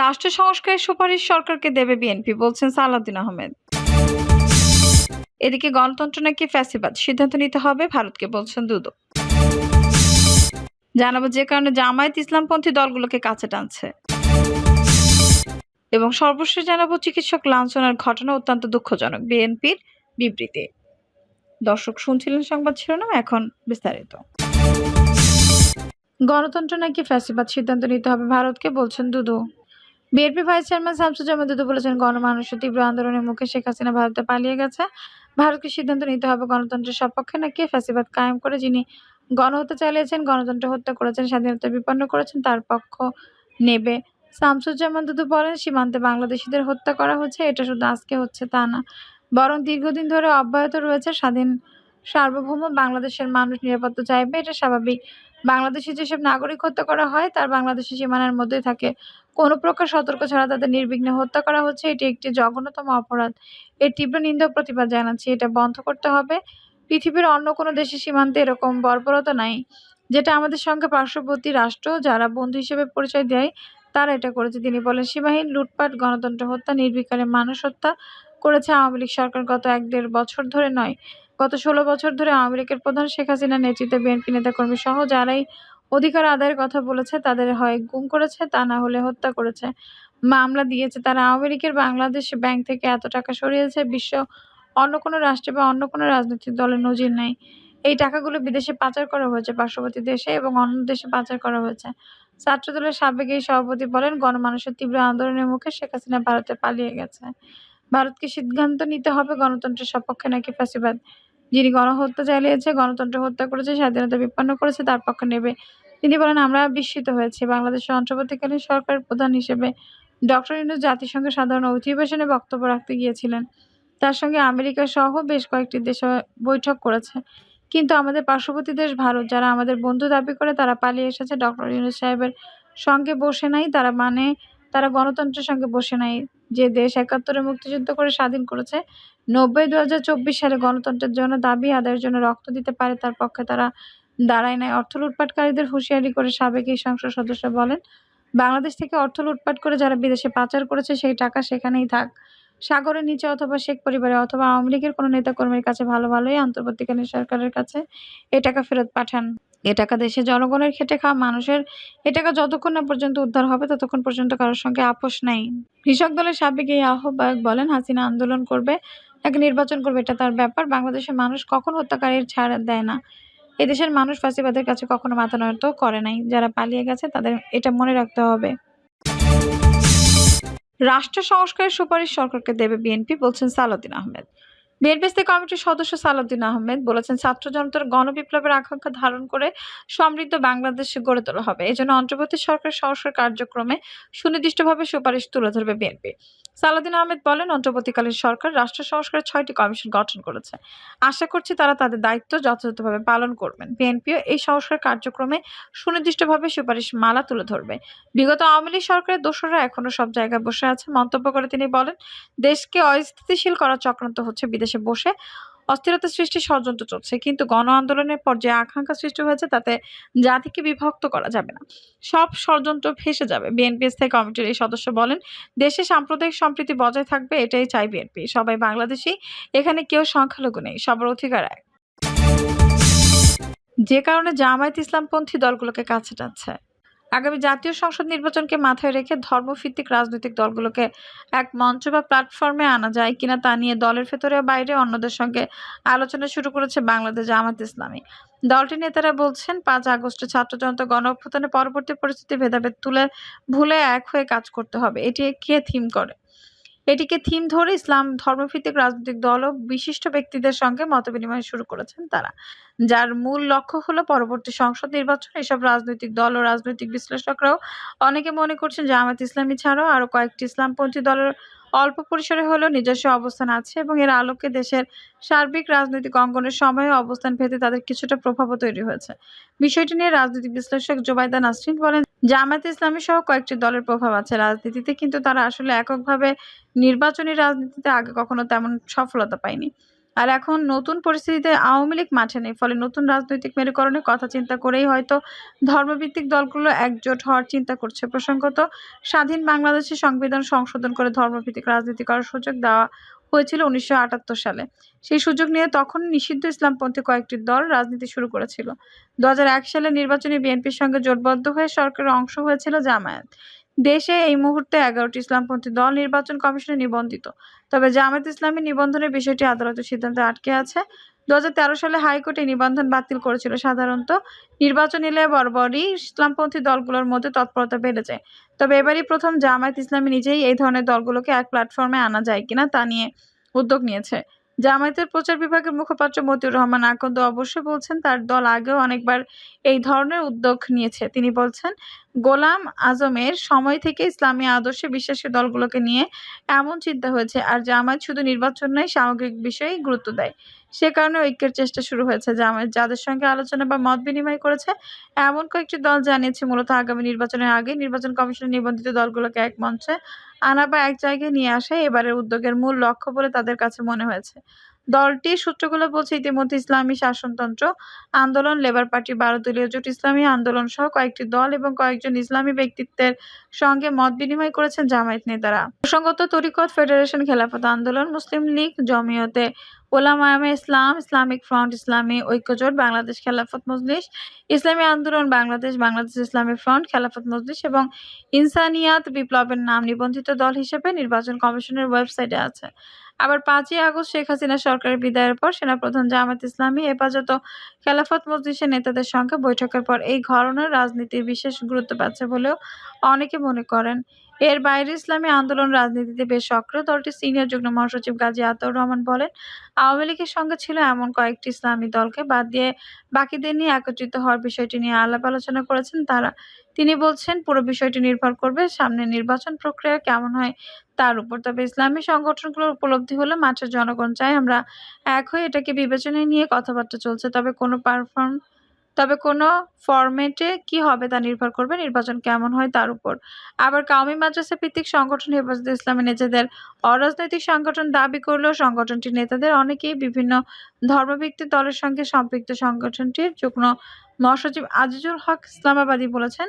রাষ্ট্র সংস্কারের সুপারিশ সরকারকে দেবে বিএনপি, বলছেন সালাউদ্দিন আহমেদ। এদিকে গণতন্ত্র নাকি ফ্যাসিবাদ? সিদ্ধান্ত নিতে হবে, ভারতকে বলছেন দুদক। জানাব যে কারণে জামায়াত ইসলামপন্থী দলগুলোকে কাছে টানছে। এবং সর্বশেষ জানাব চিকিৎসক লাঞ্ছনার ঘটনা অত্যন্ত দুঃখজনক, বিএনপির বিবৃতি। দর্শক শুনছিলেন সংবাদ শিরোনাম, এখন বিস্তারিত। গণতন্ত্র নাকি ফ্যাসিবাদ? সিদ্ধান্ত নিতে হবে, ভারতকে বলছেন Dudu BNP vice chairman Shamsuzzaman Dudu বলেছেন, গণমানুষের তীব্র আন্দোলনের মুখে শেখ হাসিনা ভারতে পালিয়ে গেছে। ভারতকে সিদ্ধান্ত নিতে হবে গণতন্ত্রের সপক্ষে, নাকি ফ্যাসিবাদ কায়েম করে যিনি গণহত্যা চালিয়েছেন, গণতন্ত্র হত্যা করেছেন, স্বাধীনতা বিপন্ন করেছেন, তার পক্ষ নেবে। শামসুজ্জামান দুদু বলেন, সীমান্তে বাংলাদেশিদের হত্যা করা হচ্ছে, এটা শুধু আজকে হচ্ছে তা না। বরং দীর্ঘদিন ধরে অব্যাহত রয়েছে স্বাধীন সার্বভৌম বাংলাদেশের মানুষ নিরাপত্তা চাইবে, এটা স্বাভাবিক। বাংলাদেশে যেসব নাগরিক হত্যা করা হয়, তার বাংলাদেশের সীমানার মধ্যেই থাকে। কোনো প্রকার সতর্ক ছাড়া তাদের নির্বিঘ্নে হত্যা করা হচ্ছে, এটি একটি জঘন্যতম অপরাধ। এর তীব্র নিন্দা প্রতিবাদ জানাচ্ছি, এটা বন্ধ করতে হবে। পৃথিবীর অন্য কোনো দেশের সীমান্তে এরকম বর্বরতা নাই, যেটা আমাদের সঙ্গে পার্শ্ববর্তী রাষ্ট্র, যারা বন্ধু হিসেবে পরিচয় দেয়, তারা এটা করেছে। তিনি বলেন, সীমাহীন লুটপাট, গণতন্ত্র হত্যা, নির্বিকারে মানুষ হত্যা করেছে আওয়ামী লীগ সরকার গত এক দেড় বছর ধরে নয়। গত ষোলো বছর ধরে আওয়ামী লীগের প্রধান শেখ হাসিনার নেতৃত্বে বিএনপি নেতাকর্মী সহ যারাই অধিকার আদায়ের কথা বলেছে, তাদের হয় গুম করেছে, তা না হলে হত্যা করেছে। মামলা দিয়েছে তারা। আওয়ামী লীগের বাংলাদেশ ব্যাংক থেকে এত টাকা সরিয়েছে, বিশ্ব অন্য কোনো রাষ্ট্রে বা অন্য কোনো রাজনৈতিক দলের নজির নেই। এই টাকাগুলো বিদেশে পাচার করা হয়েছে, পার্শ্ববর্তী দেশে এবং অন্য দেশে পাচার করা হয়েছে। ছাত্রদলের সাবেক এই সভাপতি বলেন, গণমানুষের তীব্র আন্দোলনের মুখে শেখ হাসিনা ভারতে পালিয়ে গেছে। ভারতকে সিদ্ধান্ত নিতে হবে গণতন্ত্রের সপক্ষে নাকি ফ্যাসিবাদ? যিনি গণহত্যা চালিয়েছে, গণতন্ত্র হত্যা করেছে, স্বাধীনতা বিপন্ন করেছে, তার পক্ষে নেবে। তিনি বলেন, আমরা বিস্মিত হয়েছি। বাংলাদেশের অন্তর্বর্তীকালীন সরকার প্রধান হিসেবে ডক্টর ইউনুস জাতিসংঘের সাধারণ অধিবেশনে বক্তব্য রাখতে গিয়েছিলেন। তার সঙ্গে আমেরিকা সহ বেশ কয়েকটি দেশ বৈঠক করেছে। কিন্তু আমাদের পার্শ্ববর্তী দেশ ভারত, যারা আমাদের বন্ধু দাবি করে, তারা পালিয়ে এসেছে। ডক্টর ইউনুস সাহেবের সঙ্গে বসে নাই, তারা মানে তারা গণতন্ত্রের সঙ্গে বসে নাই। যে দেশ একাত্তরে মুক্তিযুদ্ধ করে স্বাধীন করেছে, নব্বই দু সালে গণতন্ত্রের জন্য দাবি আদায়ের জন্য রক্ত দিতে পারে তার পক্ষে তারা দাঁড়ায় নাই। অর্থ লুটপাটকারীদের হুঁশিয়ারি করে সাবেক এই সংসদ সদস্য বলেন, বাংলাদেশ থেকে অর্থ লুটপাট করে যারা বিদেশে পাচার করেছে সেই টাকা সেখানেই থাক। সাগরের নিচে অথবা শেখ পরিবারে অথবা আওয়ামী লীগের কোনো নেতাকর্মীর কাছে ভালো ভালোই অন্তর্বর্তীকালীন সরকারের কাছে এ টাকা ফেরত পাঠান। এ টাকা দেশে জনগণের খেটে খাওয়া মানুষের এ টাকা যতক্ষণ না পর্যন্ত উদ্ধার হবে, ততক্ষণ পর্যন্ত কারোর সঙ্গে আপোষ নাই। কৃষক দলের সাবেক এই আহ্বায়ক বলেন, হাসিনা আন্দোলন করবে তাকে নির্বাচন করবে, এটা তার ব্যাপার। বাংলাদেশের মানুষ কখন হত্যাকারীর ছাড় দেয় না। এদেশের মানুষ ফাঁসিবাদের কাছে কখনো মাথা নত করে নাই। যারা পালিয়ে গেছে, তাদের এটা মনে রাখতে হবে। রাষ্ট্র সংস্কারের সুপারিশ সরকারকে দেবে বিএনপি, বলছেন সালাউদ্দিন আহমেদ। বিএনপি কমিটির সদস্য সালাউদ্দিন আহমেদ বলেছেন, ছাত্র জনতার গণবিপ্লবের আকাঙ্ক্ষা ধারণ করে সমৃদ্ধ বাংলাদেশ গড়ে তোলা হবে। এজন্য অন্তর্বর্তী সরকার সংস্কার কার্যক্রমে সুনির্দিষ্টভাবে সুপারিশ তুলে ধরবে বিএনপি। সালাউদ্দিন আহমেদ বলেন, অন্তর্বর্তীকালীন সরকার রাষ্ট্র সংস্কারের ছয়টি কমিশন গঠন করেছে। আশা করছি তারা তাদের দায়িত্ব যথাযথভাবে পালন করবেন। বিএনপিও এই সংস্কার কার্যক্রমে সুনির্দিষ্টভাবে সুপারিশ মালা তুলে ধরবে। বিগত আওয়ামী লীগ সরকারের দোষরা এখনও সব জায়গায় বসে আছে। মন্তব্য করে তিনি বলেন, দেশকে অস্থিতিশীল করার চক্রান্ত হচ্ছে বিদেশে বসে অস্থিরতা সৃষ্টি ষড়যন্ত্র চলছে। কিন্তু গণ আন্দোলনের পর যে আকাঙ্ক্ষা সৃষ্টি হয়েছে, তাতে জাতিকে বিভক্ত করা যাবে না। সব ষড়যন্ত্র ফেসে যাবে। বিএনপি স্থায়ী কমিটির এই সদস্য বলেন, দেশে সাম্প্রদায়িক সম্প্রীতি বজায় থাকবে, এটাই চাই বিএনপি। সবাই বাংলাদেশি, এখানে কেউ সংখ্যালঘু নেই, সবার অধিকার এক। যে কারণে জামায়াত ইসলামপন্থী দলগুলোকে কাছে টানছে। আগামী জাতীয় সংসদ নির্বাচনকে মাথায় রেখে ধর্মভিত্তিক রাজনৈতিক দলগুলোকে এক মঞ্চ বা প্ল্যাটফর্মে আনা যায় কিনা তা নিয়ে দলের ভেতরে বাইরে অন্যদের সঙ্গে আলোচনা শুরু করেছে বাংলাদেশ জামাত ইসলামী। দলটির নেতারা বলছেন, পাঁচ আগস্টে ছাত্র জনতা গণ অভ্যুত্থানের পরবর্তী পরিস্থিতি ভেদাভেদ তুলে ভুলে এক হয়ে কাজ করতে হবে। এটি কে থিম করে? এটিকে থিম ধরে ইসলাম ধর্মভিত্তিক রাজনৈতিক দল ও বিশিষ্ট ব্যক্তিদের সঙ্গে মতবিনিময় শুরু করেছেন তারা। যার মূল লক্ষ্য হলো পরবর্তী সংসদ নির্বাচন। এসব রাজনৈতিক দল ও রাজনৈতিক বিশ্লেষকরাও অনেকে মনে করছেন জামাত ইসলামী ছাড়াও আরও কয়েকটি ইসলামপন্থী দলের অল্প পরিসরে হলেও নিজস্ব অবস্থান আছে এবং এর আলোকে দেশের সার্বিক রাজনৈতিক অঙ্গনের সময়ে অবস্থান ভেদে তাদের কিছুটা প্রভাবও তৈরি হয়েছে। বিষয়টি নিয়ে রাজনৈতিক বিশ্লেষক জোবাইদা নাসরিন বলেন জামাত ইসলামী সহ কয়েকটি দলের প্রভাব আছে রাজনীতিতে, কিন্তু তারা আসলে এককভাবে নির্বাচনী রাজনীতিতে আগে কখনো তেমন সফলতা পায়নি। আর এখন নতুন পরিস্থিতিতে আওয়ামী লীগ মাঠে নেই, ফলে নতুন রাজনৈতিক মেরুকরণের কথা চিন্তা করেই হয়তো ধর্মভিত্তিক দলগুলো একজোট হওয়ার চিন্তা করছে। প্রসঙ্গত, স্বাধীন বাংলাদেশের সংবিধান সংশোধন করে ধর্মভিত্তিক রাজনীতি করার সুযোগ দেওয়া হয়েছিল উনিশশো আটাত্তর সালে। সেই সুযোগ নিয়ে তখন নিষিদ্ধ ইসলামপন্থী কয়েকটি দল রাজনীতি শুরু করেছিল। দু হাজার এক সালে নির্বাচনে বিএনপির সঙ্গে জোটবদ্ধ হয়ে সরকারের অংশ হয়েছিল জামায়াত। দেশে এই মুহূর্তে এগারোটি ইসলামপন্থী দল নির্বাচন কমিশনে নিবন্ধিত। তবে জামায়াত ইসলামী নিবন্ধনের বিষয়টি আদালতের সিদ্ধান্তে আটকে আছে। দু হাজার তেরো সালে হাইকোর্টে নিবন্ধন বাতিল করেছিল সাধারণত। নির্বাচন এলে বরাবরই ইসলামপন্থী দলগুলোর মধ্যে তৎপরতা বেড়ে যায়। তবে এবারই প্রথম জামায়াত ইসলামী নিজেই এই ধরনের দলগুলোকে এক প্ল্যাটফর্মে আনা যায় কিনা তা নিয়ে উদ্যোগ নিয়েছে। জামায়াতের প্রচার বিভাগের মুখপাত্র মতিউর রহমান আকন্দ অবশ্যই বলছেন তার দল আগেও অনেকবার এই ধরনের উদ্যোগ নিয়েছে। তিনি বলছেন, গোলাম আজমের সময় থেকে ইসলামী আদর্শে বিশ্বাসী দলগুলোকে নিয়ে এমন চিন্তা হয়েছে আর জামায়াত শুধু নির্বাচন নয়, সামগ্রিক বিষয়েই গুরুত্ব দেয়। সে কারণে ঐক্যের চেষ্টা শুরু হয়েছে। জামায়াত যাদের সঙ্গে আলোচনা বা মত বিনিময় করেছে, এমন কয়েকটি দল জানিয়েছে, মূলত আগামী নির্বাচনের আগে নির্বাচন কমিশনের নিবন্ধিত দলগুলোকে এক মঞ্চে আনা বা এক জায়গায় নিয়ে আসা, এবারের উদ্যোগের মূল লক্ষ্য বলে তাদের কাছে মনে হয়েছে। দলটির সূত্রগুলো বলছে, ইতিমধ্যে ইসলামী শাসনতন্ত্র আন্দোলন, লেবার পার্টি, বারো দলীয় জোট, ইসলামী আন্দোলন সহ কয়েকটি দল এবং কয়েকজন ইসলামী ব্যক্তিত্বের সঙ্গে মত বিনিময় করেছেন জামায়াত নেতারা। প্রসঙ্গত, Tarikat federation Khelafat Andolan, Muslim league Jamiyate Ulamaye Islam, Islamic front, Islami Oikyajot, Bangladesh Khelafat Majlis, ইসলামী আন্দোলন, বাংলাদেশ বাংলাদেশ ইসলামী ফ্রন্ট, খেলাফত মজলিস এবং ইনসানিয়াত বিপ্লবের নাম নিবন্ধিত দল হিসেবে নির্বাচন কমিশনের ওয়েবসাইটে আছে। আবার পাঁচই আগস্ট শেখ হাসিনা সরকারের বিদায়ের পর সেনাপ্রধান জামাত ইসলামী হেফাজত খেলাফত মজলিসের নেতাদের সঙ্গে বৈঠকের পর এই ঘরনের রাজনীতির বিশেষ গুরুত্ব পাচ্ছে বলেও অনেকে মনে করেন। এর বাইরে ইসলামী আন্দোলন রাজনীতিতে বেশ সক্রিয়। দলটির সিনিয়র যুগ্ম মহাসচিব গাজী আতর রহমান বলেন, আওয়ামী লীগের সঙ্গে ছিল এমন কয়েকটি ইসলামী দলকে বাদ দিয়ে বাকিদের নিয়ে একত্রিত হওয়ার বিষয়টি নিয়ে আলাপ আলোচনা করেছেন তারা। তিনি বলছেন, পুরো বিষয়টি নির্ভর করবে সামনে নির্বাচন প্রক্রিয়া কেমন হয়। তার উপর তবে ইসলামী সংগঠনগুলোর উপলব্ধি হলে মাঠের জনগণ চায় আমরা এক হয়ে এটাকে বিবেচনায় নিয়ে কথাবার্তা চলছে। তবে কোনো পারফর্ম তবে কোনো ফরম্যাটে কি হবে তা নির্ভর করবে নির্বাচন কেমন হয় তার উপর। আবার কাউমি মাদ্রাসা ভিত্তিক সংগঠন হেফাজতে ইসলামী নিজেদের অরাজনৈতিক সংগঠন দাবি করলেও সংগঠনটির নেতাদের অনেকেই বিভিন্ন ধর্মভিত্তিক দলের সঙ্গে সম্পৃক্ত সংগঠনটির যুগ্ম মহাসচিব আজিজুল হক ইসলামাবাদী বলেছেন,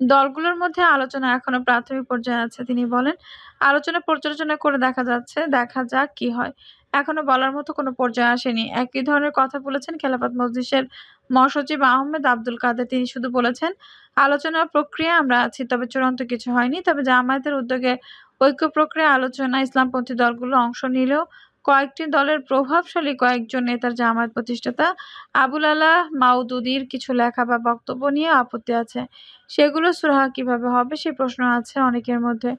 দলগুলোর মধ্যে আলোচনা এখনও প্রাথমিক পর্যায়ে আছে। তিনি বলেন, আলোচনা পর্যালোচনা করে দেখা যাচ্ছে, দেখা যাক কি হয়। এখনও বলার মতো কোনো পর্যায়ে আসেনি। একই ধরনের কথা বলেছেন খেলাফত মজলিসের মহাসচিব আহমেদ আব্দুল কাদের। তিনি শুধু বলেছেন আলোচনার প্রক্রিয়া আমরা আছি, তবে চূড়ান্ত কিছু হয়নি। তবে জামায়াতের উদ্যোগে ঐক্য প্রক্রিয়া আলোচনা ইসলামপন্থী দলগুলো অংশ নিলেও কয়েকটি দলের প্রভাবশালী কয়েকজন নেতার জামায়াত প্রতিষ্ঠাতা আবুল আলাহ মাউদুদির কিছু লেখা বা বক্তব্য নিয়ে আপত্তি আছে। সেগুলো সুরাহা কীভাবে হবে সে প্রশ্ন আছে অনেকের মধ্যে।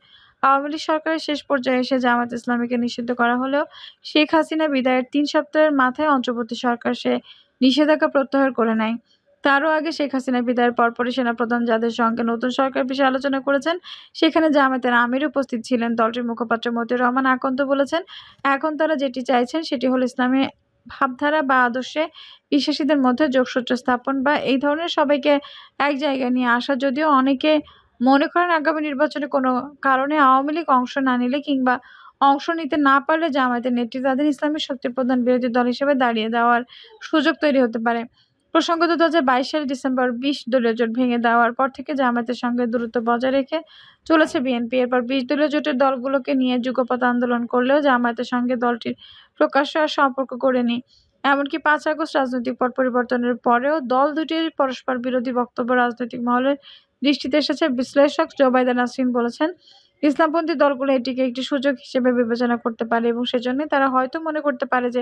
আওয়ামী লীগ সরকারের শেষ পর্যায়ে এসে জামাত ইসলামীকে নিষিদ্ধ করা হলেও শেখ হাসিনা বিদায়ের তিন সপ্তাহের মাথায় অন্তর্বর্তী সরকার সে নিষেধাজ্ঞা প্রত্যাহার করে নেয়। তারও আগে শেখ হাসিনা বিদায়ের পরপরই সেনাপ্রধান যাদের সঙ্গে নতুন সরকার বিষয়ে আলোচনা করেছেন, সেখানে জামায়াতের আমির উপস্থিত ছিলেন। দলটির মুখপাত্র মতিউর রহমান আকন্দ বলেছেন, এখন তারা যেটি চাইছেন সেটি হলো ইসলামী ভাবধারা বা আদর্শে বিশ্বাসীদের মধ্যে যোগসূত্র স্থাপন বা এই ধরনের সবাইকে এক জায়গায় নিয়ে আসা। যদিও অনেকে মনে করেন আগামী নির্বাচনে কোনো কারণে আওয়ামী লীগ অংশ না নিলে কিংবা অংশ নিতে না পারলে জামায়াতের তাদের ইসলামী শক্তি প্রধান বিরোধী দল হিসেবে দাঁড়িয়ে দেওয়ার সুযোগ তৈরি হতে পারে। প্রসঙ্গত দু সালের ডিসেম্বর বিশ দলীয় জোট ভেঙে দেওয়ার পর থেকে জামায়াতের সঙ্গে দূরত্ব বজায় রেখে চলেছে বিএনপি। এরপর বিশ দলীয় জোটের দলগুলোকে নিয়ে যুগপথ আন্দোলন করলেও জামায়াতের সঙ্গে দলটির প্রকাশ্য আর সম্পর্ক করেনি এমনকি পাঁচ আগস্ট রাজনৈতিক পট পরিবর্তনের পরেও দল দুটির পরস্পর বিরোধী বক্তব্য রাজনৈতিক মহলের দৃষ্টিতে এসেছে। বিশ্লেষক জোবাইদা নাসরিন বলেছেন ইসলামপন্থী দলগুলো এটিকে একটি সুযোগ হিসেবে বিবেচনা করতে পারে এবং সেজন্য তারা হয়তো মনে করতে পারে যে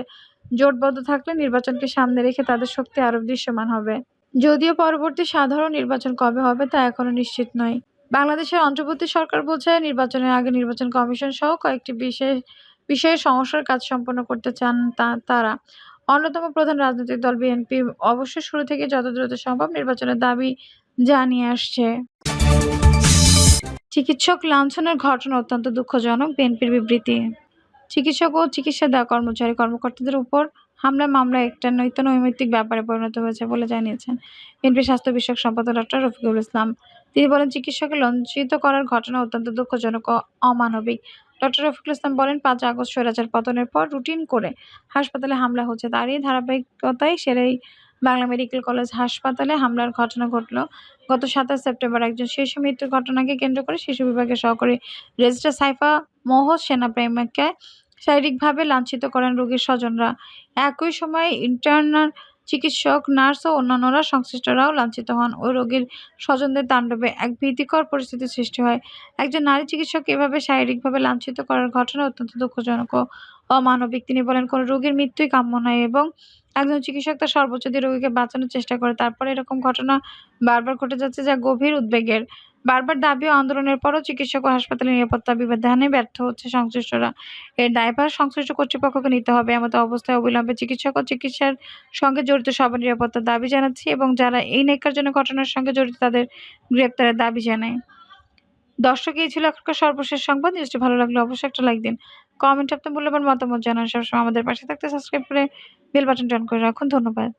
জোটবদ্ধ থাকলে নির্বাচনকে সামনে রেখে তাদের শক্তি আরও দৃশ্যমান হবে। যদিও পরবর্তী সাধারণ নির্বাচন কবে হবে তা এখনও নিশ্চিত নয়। বাংলাদেশের অন্তর্বর্তী সরকার বলছে, নির্বাচনের আগে নির্বাচন কমিশন সহ কয়েকটি বিশেষ বিষয়ে সংস্কার কাজ সম্পন্ন করতে চান তা, তারা। অন্যতম প্রধান রাজনৈতিক দল বিএনপি অবশ্য শুরু থেকে যত দ্রুত সম্ভব নির্বাচনের দাবি জানিয়ে আসছে। চিকিৎসক লাঞ্ছনের ঘটনা অত্যন্ত দুঃখজনক, বিএনপির বিবৃতি। চিকিৎসক ও চিকিৎসা দেওয়া কর্মচারী কর্মকর্তাদের উপর হামলা মামলা একটা নৈতিক ব্যাপারে পরিণত হয়েছে বলে জানিয়েছেন বিএনপির স্বাস্থ্য বিষয়ক সম্পাদক ডক্টর রফিকুল ইসলাম। তিনি বলেন, চিকিৎসককে লঞ্চিত করার ঘটনা অত্যন্ত দুঃখজনক ও অমানবিক। ডক্টর রফিকুল ইসলাম বলেন, পাঁচ আগস্ট স্বৈরাচার পতনের পর রুটিন করে হাসপাতালে হামলা হচ্ছে। তারই ধারাবাহিকতায় সেরাই বাংলা মেডিকেল কলেজ হাসপাতালে হামলার ঘটনা ঘটল। গত সাতাশ সেপ্টেম্বর একজন শিশু মৃত্যুর ঘটনাকে কেন্দ্র করে শিশু বিভাগের সহকারী রেজিস্ট্রার সাইফা মোহ সেনা প্রেমিককে শারীরিকভাবে লাঞ্ছিত করেন রোগীর স্বজনরা। একই সময় ইন্টার্নাল চিকিৎসক, নার্স ও অন্যান্যরা সংশ্লিষ্টরাও লাঞ্ছিত হন। ও রোগীর স্বজনদের তাণ্ডবে এক ভীতিকর পরিস্থিতির সৃষ্টি হয়। একজন নারী চিকিৎসক এভাবে শারীরিকভাবে লাঞ্ছিত করার ঘটনা অত্যন্ত দুঃখজনক ও অমানবিক। তিনি বলেন, কোনো রোগীর মৃত্যুই কাম্য নয় এবং একজন চিকিৎসক তার সর্বোচ্চ দিয়ে রোগীকে বাঁচানোর চেষ্টা করে। তারপরে এরকম ঘটনা বারবার ঘটে যাচ্ছে যা গভীর উদ্বেগের। বারবার দাবি ও আন্দোলনের পরও চিকিৎসক ও হাসপাতালের নিরাপত্তা বিধানে ব্যর্থ হচ্ছে সংশ্লিষ্টরা। এর দায়ভার সংশ্লিষ্ট কর্তৃপক্ষকে নিতে হবে এমতো অবস্থায় অবিলম্বে চিকিৎসক ও চিকিৎসার সঙ্গে জড়িত সবার নিরাপত্তার দাবি জানাচ্ছি এবং যারা এই নেকার জন্য ঘটনার সঙ্গে জড়িত তাদের গ্রেপ্তারের দাবি জানায় দর্শক, এই ছিল এখনকার সর্বশেষ সংবাদ। নিউজটি ভালো লাগলে অবশ্যই একটা লাইক দিন। কমেন্ট আপনার মূল্যবান মতামত জানান। সবসময় আমাদের পাশে থাকতে সাবস্ক্রাইব করে বেল বাটনটি অন করে রাখুন। ধন্যবাদ।